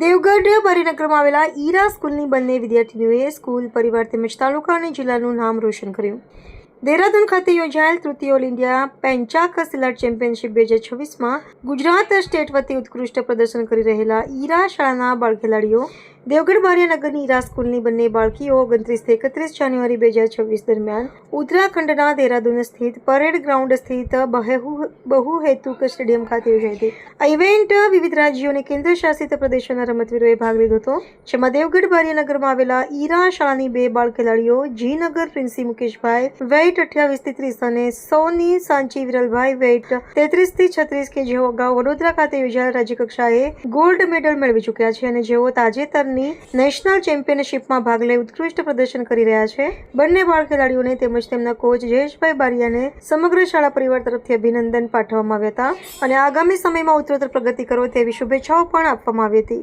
દેવગઢ બારીનગરમાં આવેલા ઈરા સ્કૂલની બંને વિદ્યાર્થીનીઓએ સ્કૂલ, પરિવાર તેમજ તાલુકા અને જિલ્લાનું નામ રોશન કર્યું. દેહરાદૂન ખાતે યોજાયેલ તૃતીય all India pencak silat championship બે હજાર છવ્વીસમાં ગુજરાત સ્ટેટ વતી ઉત્કૃષ્ટ પ્રદર્શન કરી રહેલા ઈરા શાળાના બાળ ખેલાડીઓ, દેવગઢ બારિયાનગરની ઈરા સ્કૂલની બંને બાળકીઓ ઓગણત્રીસથી એકત્રીસ જાન્યુઆરી બે હજાર છવ્વીસ દરમિયાન ઉત્તરાખંડના દેહરાદૂન સ્થિત પરેડ ગ્રાઉન્ડ સ્થિત બહેહુ બહુહેતુક સ્ટેડિયમ ખાતે યોજાઈ હતી. આ ઇવેન્ટ વિવિધ રાજ્યો અને કેન્દ્ર શાસિત પ્રદેશોના રમતવીરોએ ભાગ લીધો હતો, જેમાં દેવગઢ બારિયાનગરમાં આવેલા ઈરા શાળાની બે બાળ ખેલાડીઓ જીનગર પ્રિન્સી મુકેશભાઈ વેઇટ અઠ્યાવીસથી ત્રીસ અને સોની સાંચી વિરલભાઈ વેઇટ તેત્રીસથી છત્રીસ કે જેઓ અગાઉ વડોદરા ખાતે યોજાયેલ રાજ્યકક્ષાએ ગોલ્ડ મેડલ મેળવી ચૂક્યા છે અને જેઓ તાજેતરની નેશનલ ચેમ્પિયનશિપમાં ભાગ લઈ ઉત્કૃષ્ટ પ્રદર્શન કરી રહ્યા છે. બંને બાળ ખેલાડીઓને તેમજ તેમના કોચ જયેશભાઈ બારિયાને સમગ્ર શાળા પરિવાર તરફથી અભિનંદન પાઠવવામાં આવ્યા હતા અને આગામી સમયમાં ઉત્તરોત્તર પ્રગતિ કરો તેવી શુભેચ્છાઓ પણ આપવામાં આવી હતી.